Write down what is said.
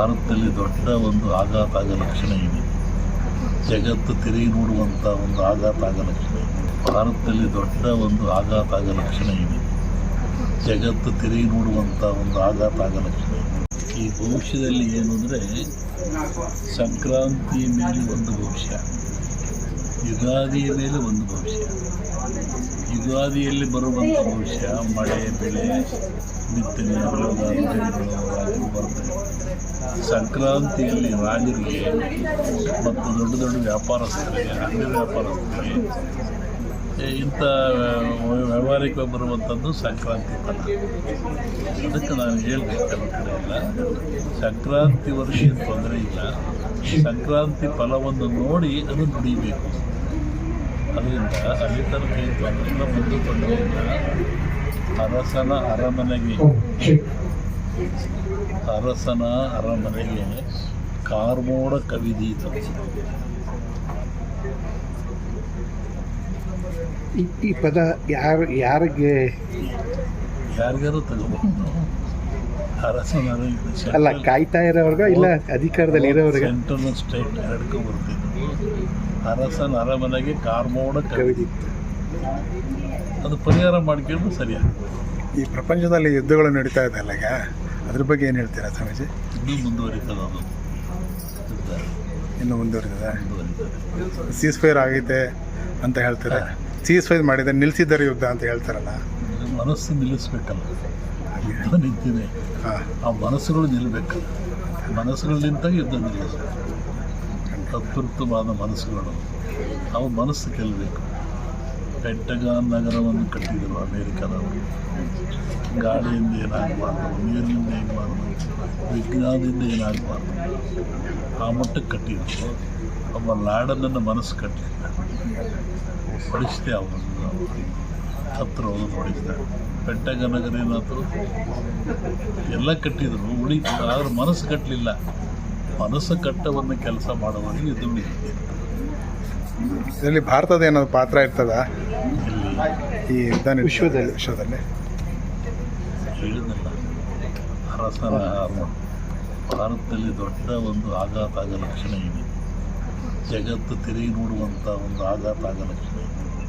ಭಾರತದಲ್ಲಿ ದೊಡ್ಡ ಒಂದು ಆಘಾತ ಆಗ ಲಕ್ಷಣ ಇದೆ. ಜಗತ್ತು ತಿರುಗಿ ನೋಡುವಂಥ ಒಂದು ಆಘಾತ ಆಗ ಲಕ್ಷಣ ಇದೆ. ಭಾರತದಲ್ಲಿ ದೊಡ್ಡ ಒಂದು ಆಘಾತ ಆಗ ಲಕ್ಷಣ ಇದೆ. ಜಗತ್ತು ತಿರುಗಿ ನೋಡುವಂಥ ಒಂದು ಆಘಾತ ಆಗ ಲಕ್ಷಣ ಇದೆ. ಈ ಭವಿಷ್ಯದಲ್ಲಿ ಏನು ಅಂದರೆ ಸಂಕ್ರಾಂತಿ ಮೇಲೆ ಒಂದು ಭವಿಷ್ಯ. ಯುಗಾದಿಯ ಮೇಲೆ ಒಂದು ಭವಿಷ್ಯ. ಯುಗಾದಿಯಲ್ಲಿ ಬರುವಂಥ ಭವಿಷ್ಯ, ಮಳೆ, ಬೆಳೆ, ಬಿತ್ತನೆ ಬರುತ್ತೆ ರುಜಿನಗಳು ರಾಜರು ಬರ್ತವೆ. ಸಂಕ್ರಾಂತಿಯಲ್ಲಿ ರಾಜರಿಗೆ ಮತ್ತು ದೊಡ್ಡ ದೊಡ್ಡ ವ್ಯಾಪಾರಸ್ಥರಿಗೆ, ಅಂಗಡಿ ವ್ಯಾಪಾರಸ್ಥರಿಗೆ ಇಂಥ ವ್ಯವಹಾರಕ್ಕೆ ಬರುವಂಥದ್ದು ಸಂಕ್ರಾಂತಿ ಫಲ ಅದಕ್ಕೆ ನಾನು ಹೇಳಬೇಕಲ್ಲ ಕಡೆ ಇಲ್ಲ ಸಂಕ್ರಾಂತಿ ವರ್ಷ ತೊಂದರೆ ಇಲ್ಲ. ಸಂಕ್ರಾಂತಿ ಫಲವನ್ನು ನೋಡಿ ಅದು ನುಡಿಬೇಕು ಅದರಿಂದ ಅಲ್ಲಿ ತನಕ ಏನು ತೊಂದರೆ ಇಲ್ಲ ಮುಂದೆ ತೊಂದರೆ ಇಲ್ಲ ಅರಸನ ಅರಮನೆಗೆ ಅರಸನ ಅರಮನೆಗೆ ಕಾರ್ಮೋಡ ಕವಿದಿ ಈ ಪದ ಯಾರು ಯಾರಿಗೆ ಯಾರಿಗಾರು ತಗೋಬಹುದು. ಅರಸನ ಅರಮನೆ- ಅಲ್ಲ ಕಾಯ್ತಾ ಇರೋವ್ರಿಗ ಇಲ್ಲ ಅಧಿಕಾರದಲ್ಲಿ ಇರೋವ್ರಿಗೆ ಸೆಂಟ್ರಲ್ ಸ್ಟೇಟ್ ಎರಡಕ್ಕೂ ಬರ್ತಿದ್ರು ಅರಸನ ಅರಮನೆಗೆ ಕಾರ್ಮೋಡ ಕವಿ ಕವಿದಿತ್ತು. ಅದು ಪರಿಹಾರ ಮಾಡ್ಕೊಂಡು ಸರಿಯಾಗ್ತದೆ ಈ ಪ್ರಪಂಚದಲ್ಲಿ ಯುದ್ಧಗಳು ನಡೀತಾ ಇದೆ ಈಗ? ಅದ್ರ ಬಗ್ಗೆ ಏನು ಹೇಳ್ತೀರಾ ಸ್ವಾಮೀಜಿ? ಇನ್ನೂ ಮುಂದುವರಿತದೆ ಅದು. ಯುದ್ಧ ಇನ್ನು ಮುಂದುವರಿತದ? ಮುಂದುವರಿತದೆ. ಸೀಸ್ ಫೈರ್ ಆಗೈತೆ ಅಂತ ಹೇಳ್ತಾರೆ? ಸೀಸ್ ಫೈರ್ ಮಾಡಿದ್ರೆ ನಿಲ್ಸಿದ್ದಾರೆ ಯುದ್ಧ ಅಂತ ಹೇಳ್ತಾರಲ್ಲ? ಮನಸ್ಸು ನಿಲ್ಲಿಸ್ಬೇಕಲ್ಲ. ಯುದ್ಧ ನಿಂತಿದೆ. ಆ ಮನಸ್ಸುಗಳು ನಿಲ್ಲಬೇಕು ಮನಸ್ಸುಗಳು ನಿಂತಾಗ ಯುದ್ಧ ನಿಲ್ಲಿಸ ತತ್ಪೃಪ್ತವಾದ ಮನಸ್ಸುಗಳು. ಅವು ಮನಸ್ಸು ಗೆಲ್ಲಬೇಕು ಪೆಟ್ಟಗಾನ್ ನಗರವನ್ನು ಕಟ್ಟಿದರು ಅಮೇರಿಕಾದವರು. ಗಾಳಿಯಿಂದ ಏನಾಗಬಾರ್ದು ನೀರಿನಿಂದ ಏನಾಗಬಾರ್ದು ವಿಜ್ಞಾನದಿಂದ ಏನಾಗಬಾರ್ದು. ಆ ಮಟ್ಟಕ್ಕೆ ಕಟ್ಟಿದ್ರು. ಅವ ಲಾಡನನ್ನು ಮನಸ್ಸು ಕಟ್ಟಿಲ್ಲ ಹೊಡಿಸಿದೆ ಅವರನ್ನು ಹತ್ರ ಹೋಗಿ ನೋಡಿದ್ದೆ ಪೆಂಟಗ ನಗರ ಏನಾಯ್ತು ಎಲ್ಲ ಕಟ್ಟಿದ್ರು ಉಳಿತು ಆದರೂ ಮನಸ್ಸು ಕಟ್ಟಲಿಲ್ಲ ಮನಸ್ಸು ಕಟ್ಟವನ್ನು ಕೆಲಸ ಮಾಡುವಾಗ ಇದು. ಇದರಲ್ಲಿ ಭಾರತದ ಏನಾದ್ರು ಪಾತ್ರ ಇರ್ತದ? ಇಲ್ಲಿ ಈ ವಿಶ್ವದಲ್ಲಿ. ವಿಶ್ವದಲ್ಲಿ. ಹೇಳಿದಿಲ್ಲ ಅರಸನ ಭಾರತದಲ್ಲಿ ದೊಡ್ಡ ಒಂದು ಆಘಾತ ಆಗ ಲಕ್ಷಣ ಇದೆ ಜಗತ್ತು ತಿರುಗಿ ನೋಡುವಂಥ ಒಂದು ಆಘಾತ ಆಗ ಲಕ್ಷಣ ಇದೆ